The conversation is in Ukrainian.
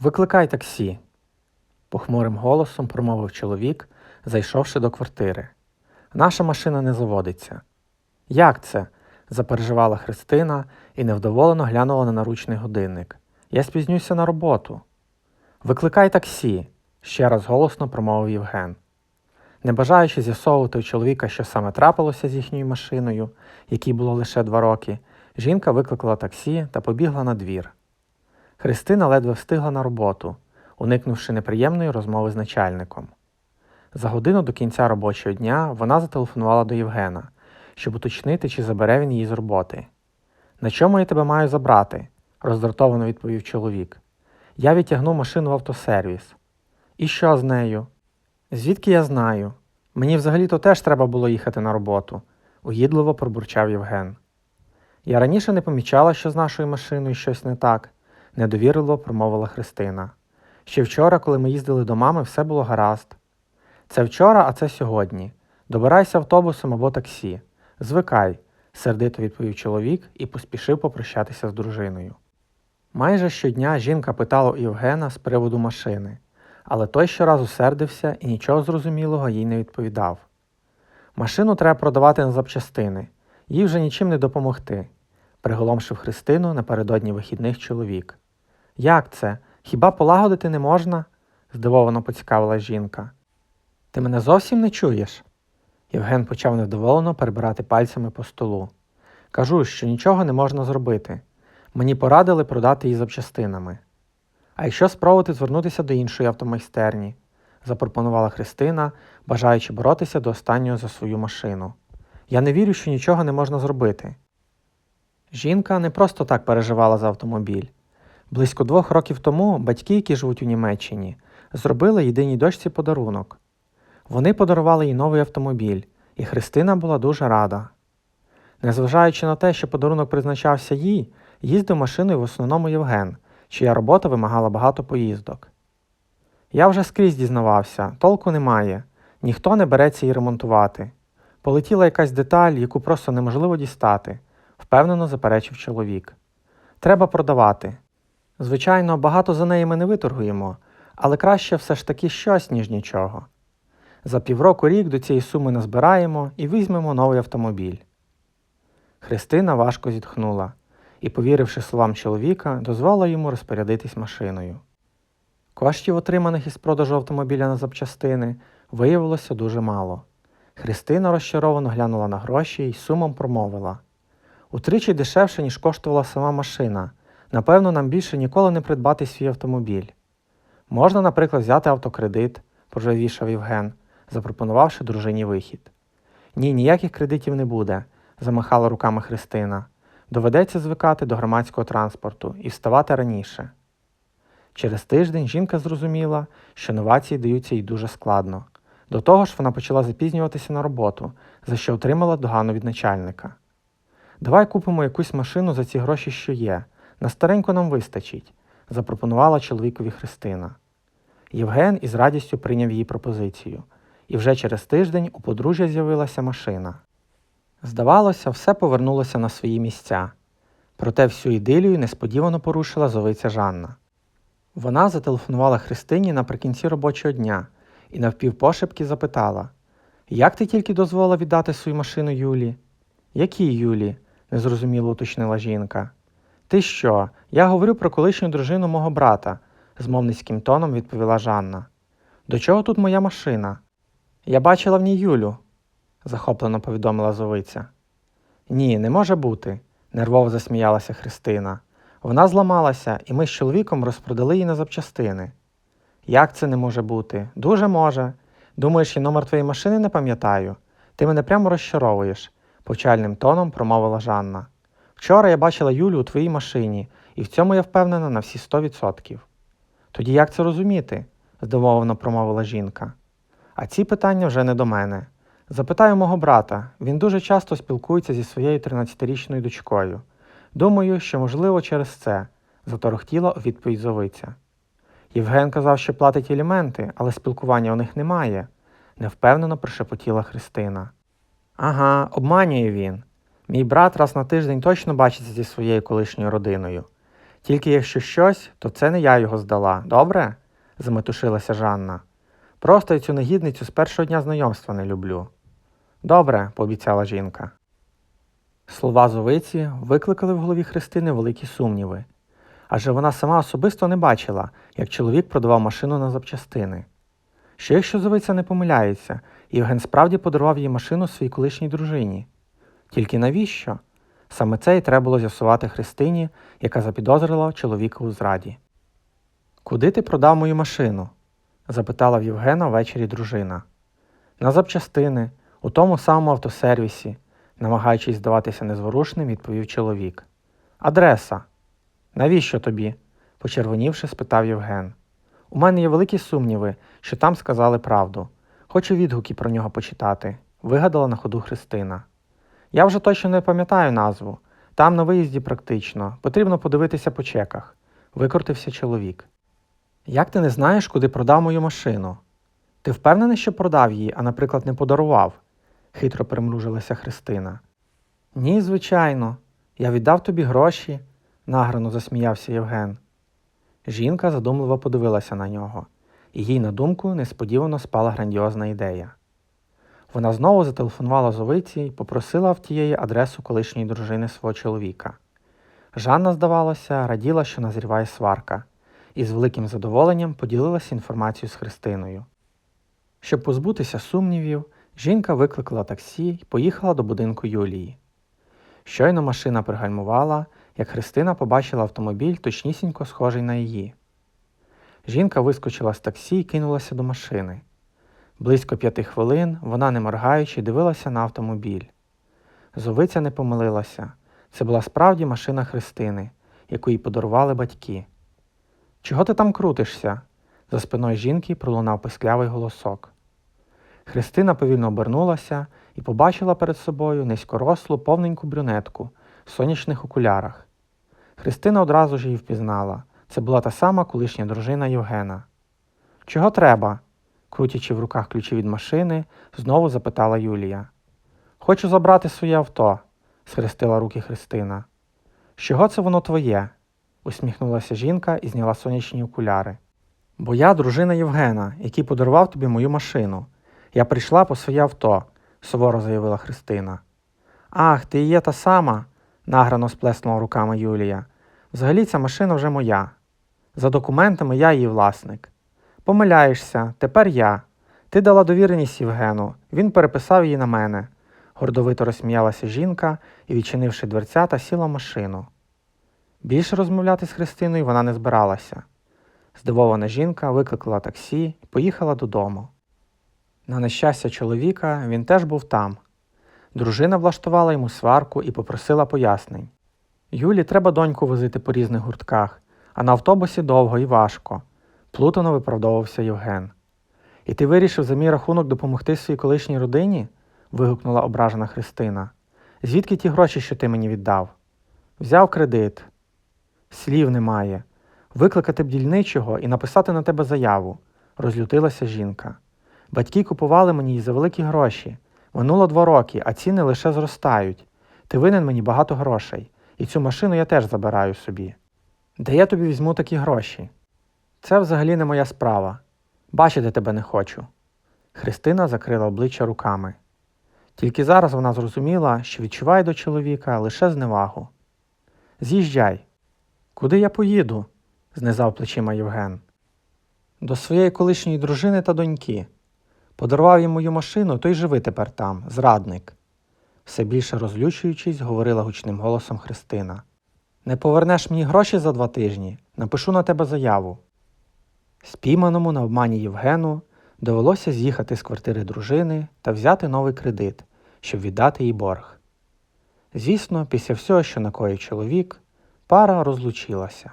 Викликай таксі, похмурим голосом промовив чоловік, зайшовши до квартири. Наша машина не заводиться. Як це? запереживала Христина і невдоволено глянула на наручний годинник. Я спізнюся на роботу. Викликай таксі, ще раз голосно промовив Євген. Не бажаючи з'ясовувати у чоловіка, що саме трапилося з їхньою машиною, якій було лише два роки, жінка викликала таксі та побігла на двір. Христина ледве встигла на роботу, уникнувши неприємної розмови з начальником. За годину до кінця робочого дня вона зателефонувала до Євгена, щоб уточнити, чи забере він її з роботи. На чому я тебе маю забрати? роздратовано відповів чоловік. Я відтягну машину в автосервіс. І що з нею? Звідки я знаю? Мені взагалі-то теж треба було їхати на роботу, угідливо пробурчав Євген. Я раніше не помічала, що з нашою машиною щось не так, недовірливо промовила Христина. Ще вчора, коли ми їздили до мами, все було гаразд. Це вчора, а це сьогодні. Добирайся автобусом або таксі. Звикай, сердито відповів чоловік і поспішив попрощатися з дружиною. Майже щодня жінка питала у Євгена з приводу машини, але той щоразу сердився і нічого зрозумілого їй не відповідав. Машину треба продавати на запчастини, їй вже нічим не допомогти, приголомшив Христину напередодні вихідних чоловік. Як це? Хіба полагодити не можна? здивовано поцікавила жінка. Ти мене зовсім не чуєш? Євген почав невдоволено перебирати пальцями по столу. Кажу, що нічого не можна зробити. Мені порадили продати її запчастинами. А якщо спробувати звернутися до іншої автомайстерні, запропонувала Христина, бажаючи боротися до останнього за свою машину. Я не вірю, що нічого не можна зробити. Жінка не просто так переживала за автомобіль. Близько двох років тому батьки, які живуть у Німеччині, зробили єдиній дочці подарунок. Вони подарували їй новий автомобіль, і Христина була дуже рада. Незважаючи на те, що подарунок призначався їй, їздив машиною в основному Євген, чия робота вимагала багато поїздок. Я вже скрізь дізнавався, толку немає, ніхто не береться її ремонтувати. Полетіла якась деталь, яку просто неможливо дістати, впевнено заперечив чоловік. Треба продавати. Звичайно, багато за неї ми не виторгуємо, але краще все ж таки щось, ніж нічого. За півроку рік до цієї суми назбираємо і візьмемо новий автомобіль. Христина важко зітхнула і, повіривши словам чоловіка, дозволила йому розпорядитись машиною. Коштів, отриманих із продажу автомобіля на запчастини, виявилося дуже мало. Христина розчаровано глянула на гроші і сумом промовила утричі дешевше, ніж коштувала сама машина. Напевно, нам більше ніколи не придбати свій автомобіль. Можна, наприклад, взяти автокредит, пожавішав Євген, запропонувавши дружині вихід. Ні, ніяких кредитів не буде, замахала руками Христина. Доведеться звикати до громадського транспорту і вставати раніше. Через тиждень жінка зрозуміла, що новації даються їй дуже складно. До того ж, вона почала запізнюватися на роботу, за що отримала догану від начальника. Давай купимо якусь машину за ці гроші, що є. На стареньку нам вистачить, запропонувала чоловікові Христина. Євген із радістю прийняв її пропозицію, і вже через тиждень у подружжя з'явилася машина. Здавалося, все повернулося на свої місця, проте всю ідилію несподівано порушила зовиця Жанна. Вона зателефонувала Христині наприкінці робочого дня і навпівпошепки запитала Як ти тільки дозволила віддати свою машину Юлі? Якій Юлі? незрозуміло уточнила жінка. Ти що? Я говорю про колишню дружину мого брата, змовницьким тоном відповіла Жанна. До чого тут моя машина? Я бачила в ній Юлю, захоплено повідомила зовиця. Ні, не може бути, нервово засміялася Христина. Вона зламалася, і ми з чоловіком розпродали її на запчастини. Як це не може бути? Дуже може. Думаєш, я номер твоєї машини не пам'ятаю? Ти мене прямо розчаровуєш, повчальним тоном промовила Жанна. Вчора я бачила Юлю у твоїй машині, і в цьому я впевнена на всі сто відсотків. Тоді як це розуміти? здивовано промовила жінка. А ці питання вже не до мене. Запитаю мого брата, він дуже часто спілкується зі своєю 13-річною дочкою. Думаю, що, можливо, через це, заторохтіла у відповідь зовиця. Євген казав, що платить елементи, але спілкування у них немає, невпевнено прошепотіла Христина. Ага, обманює він. Мій брат раз на тиждень точно бачиться зі своєю колишньою родиною. Тільки якщо щось, то це не я його здала, добре? заметушилася Жанна. Просто я цю негідницю з першого дня знайомства не люблю. Добре, пообіцяла жінка. Слова зовиці викликали в голові Христини великі сумніви, адже вона сама особисто не бачила, як чоловік продавав машину на запчастини. Що якщо зовиця не помиляється, Євген справді подарував їй машину своїй колишній дружині? Тільки навіщо? Саме це і треба було з'ясувати Христині, яка запідозрила чоловіка у зраді. Куди ти продав мою машину? запитала в Євгена ввечері дружина. На запчастини, у тому самому автосервісі, намагаючись здаватися незворушним, відповів чоловік. Адреса. Навіщо тобі? почервонівши, спитав Євген. У мене є великі сумніви, що там сказали правду. Хочу відгуки про нього почитати, вигадала на ходу Христина. Я вже точно не пам'ятаю назву. Там на виїзді практично, потрібно подивитися по чеках, викрутився чоловік. Як ти не знаєш, куди продав мою машину? Ти впевнений, що продав її, а, наприклад, не подарував? хитро примружилася Христина. Ні, звичайно, я віддав тобі гроші, награно засміявся Євген. Жінка задумливо подивилася на нього, і їй на думку несподівано спала грандіозна ідея. Вона знову зателефонувала зовиці і попросила в тієї адресу колишньої дружини свого чоловіка. Жанна, здавалося, раділа, що назріває сварка, і з великим задоволенням поділилася інформацією з Христиною. Щоб позбутися сумнівів, жінка викликала таксі і поїхала до будинку Юлії. Щойно машина пригальмувала, як Христина побачила автомобіль точнісінько схожий на її. Жінка вискочила з таксі і кинулася до машини. Близько п'яти хвилин вона, не моргаючи, дивилася на автомобіль. Зовиця не помилилася. Це була справді машина Христини, яку їй подарували батьки. Чого ти там крутишся? За спиною жінки пролунав писклявий голосок. Христина повільно обернулася і побачила перед собою низькорослу повненьку брюнетку в сонячних окулярах. Христина одразу ж її впізнала. Це була та сама колишня дружина Євгена. Чого треба? Крутячи в руках ключі від машини, знову запитала Юлія. Хочу забрати своє авто, схрестила руки Христина. З чого це воно твоє? усміхнулася жінка і зняла сонячні окуляри. Бо я дружина Євгена, який подарував тобі мою машину. Я прийшла по своє авто, суворо заявила Христина. Ах, ти і є та сама, награно сплеснула руками Юлія. Взагалі ця машина вже моя. За документами я її власник. Помиляєшся, тепер я. Ти дала довіреність Євгену, він переписав її на мене. Гордовито розсміялася жінка і, відчинивши дверцята, сіла в машину. Більше розмовляти з Христиною вона не збиралася. Здивована жінка викликала таксі і поїхала додому. На нещастя чоловіка він теж був там. Дружина влаштувала йому сварку і попросила пояснень. Юлі треба доньку возити по різних гуртках, а на автобусі довго і важко. Плутано виправдовувався Євген. І ти вирішив за мій рахунок допомогти своїй колишній родині? вигукнула ображена Христина. Звідки ті гроші, що ти мені віддав? Взяв кредит. Слів немає. Викликати б дільничого і написати на тебе заяву, розлютилася жінка. Батьки купували мені її за великі гроші. Минуло два роки, а ціни лише зростають. Ти винен мені багато грошей, і цю машину я теж забираю собі. Де я тобі візьму такі гроші? Це взагалі не моя справа. Бачити тебе не хочу. Христина закрила обличчя руками. Тільки зараз вона зрозуміла, що відчуває до чоловіка лише зневагу. З'їжджай. Куди я поїду? знизав плечима Євген. До своєї колишньої дружини та доньки. Подарував їм мою машину, то й живи тепер там, зрадник. Все більше розлючуючись, говорила гучним голосом Христина. Не повернеш мені гроші за два тижні, напишу на тебе заяву. Спійманому на обмані Євгену довелося з'їхати з квартири дружини та взяти новий кредит, щоб віддати їй борг. Звісно, після всього, що накоїв чоловік, пара розлучилася.